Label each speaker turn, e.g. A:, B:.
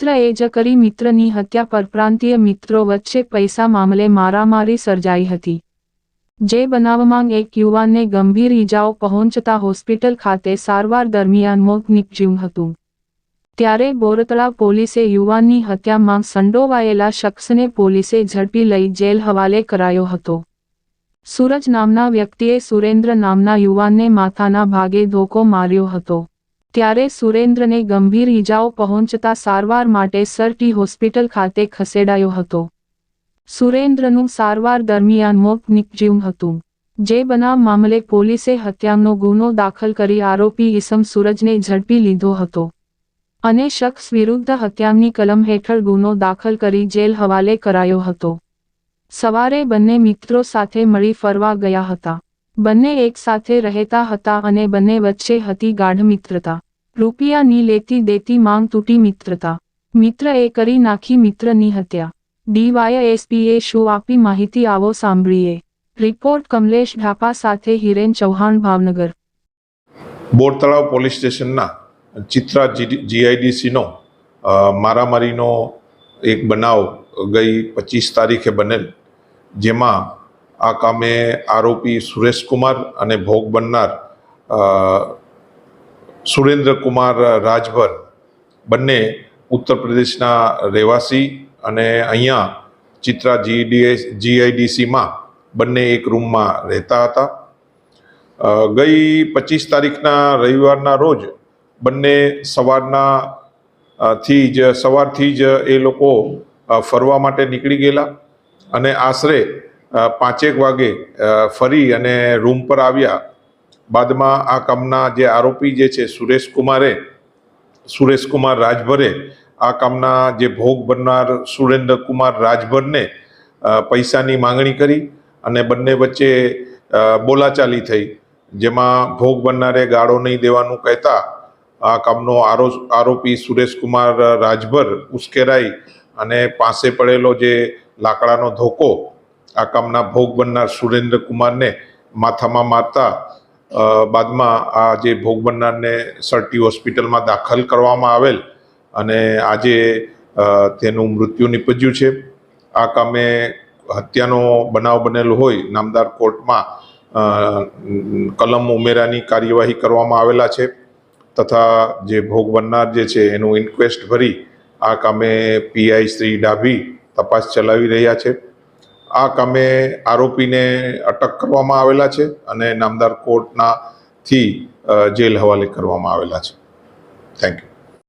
A: મિત્ર એ જ કરી મિત્રની હત્યા પરપ્રાંતીય મિત્રો વચ્ચે પૈસા મામલે મારામારી સર્જાઈ હતી. જે બનાવમાં એક યુવાનને ગંભીર ઈજાઓ પહોંચતા હોસ્પિટલ ખાતે સારવાર દરમિયાન મોત નીપજ્યું હતું. ત્યારે બોરતળા પોલીસે યુવાનની હત્યામાં સંડોવાયેલા શખ્સને પોલીસે ઝડપી લઈ જેલ હવાલે કરાયો હતો. સૂરજ નામના વ્યક્તિએ સુરેન્દ્ર નામના યુવાનને માથાના ભાગે ધોકો માર્યો હતો. ત્યારે સુરેન્દ્રને ગંભીર ઈજાઓ પહોંચતા સારવાર માટે સરટી હોસ્પિટલ ખાતે ખસેડાયો હતો. સુરેન્દ્રનું સારવાર દરમિયાન મોત નિપજ્યું હતું. જે બનાવ મામલે પોલીસે હત્યાનો ગુનો દાખલ કરી આરોપી ઈસમ સૂરજને ઝડપી લીધો હતો અને શખ્સ વિરુદ્ધ હત્યાની કલમ હેઠળ ગુનો દાખલ કરી જેલ હવાલે કરાયો હતો. સવારે બંને મિત્રો સાથે મળી ફરવા ગયા હતા. બંને એક સાથે રહેતા હતા અને બંને વચ્ચે હતી ગાઢ મિત્રતા. રૂપિયાની લેતી દેતી માંગ તૂટી મિત્રતા. મિત્ર એ કરી નાખી મિત્રની હત્યા. ડીવાયએસપીએ શું આપી માહિતી આવો સાંભળીએ. રિપોર્ટ કમલેશ ઢાપા સાથે હિરેન ચૌહાણ, ભાવનગર.
B: બોર તળાવ પોલીસ સ્ટેશનના ચિત્રા જીઆઈડીસીનો મારામારીનો એક બનાવ ગઈ પચીસ તારીખે બનેલ, જેમાં આ કામે આરોપી સુરેશકુમાર અને ભોગ બનનાર સુરેન્દ્રકુમાર રાજભર બંને ઉત્તર પ્રદેશના રહેવાસી અને અહીંયા ચિત્રા જીડીએસ જીઆઈડીસીમાં બંને એક રૂમમાં રહેતા હતા. ગઈ પચીસ તારીખના રવિવારના રોજ બંને સવારના થી જ, સવારથી જ એ લોકો ફરવા માટે નીકળી ગયેલા અને આશરે પાંચેક વાગે ફરી અને રૂમ પર આવ્યા બાદમાં આ કામના જે આરોપી જે છે સુરેશકુમારે સુરેશકુમાર રાજભરે આ કામના જે ભોગ બનનાર સુરેન્દ્રકુમાર રાજભરને પૈસાની માંગણી કરી અને બંને વચ્ચે બોલાચાલી થઈ. જેમાં ભોગ બનનારે ગાળો નહીં દેવાનું કહેતા આ કામનો આરો, આરોપી સુરેશકુમાર રાજભર ઉશ્કેરાઈ અને પાસે પડેલો જે લાકડાનો ધોકો આ કામના ભોગ બનનાર સુરેન્દ્રકુમારને માથામાં મારતા બાદમાં આ જે ભોગ બનનારને સરટી હોસ્પિટલમાં દાખલ કરવામાં આવેલ અને આજે તેનું મૃત્યુ નિપજ્યું છે. આ કામે હત્યાનો બનાવ બનેલો હોય, નામદાર કોર્ટમાં કલમ ઉમેરાની કાર્યવાહી કરવામાં આવેલા છે. તથા જે ભોગ બનનાર જે છે, એનું ઇન્ક્વેસ્ટ ભરી આ કામે પીઆઈ શ્રી ડાભી તપાસ ચલાવી રહ્યા છે. આ કામે આરોપીને અટક કરવામાં આવેલા છે અને નામદાર કોર્ટના થી જેલ હવાલે કરવામાં આવેલા છે. Thank you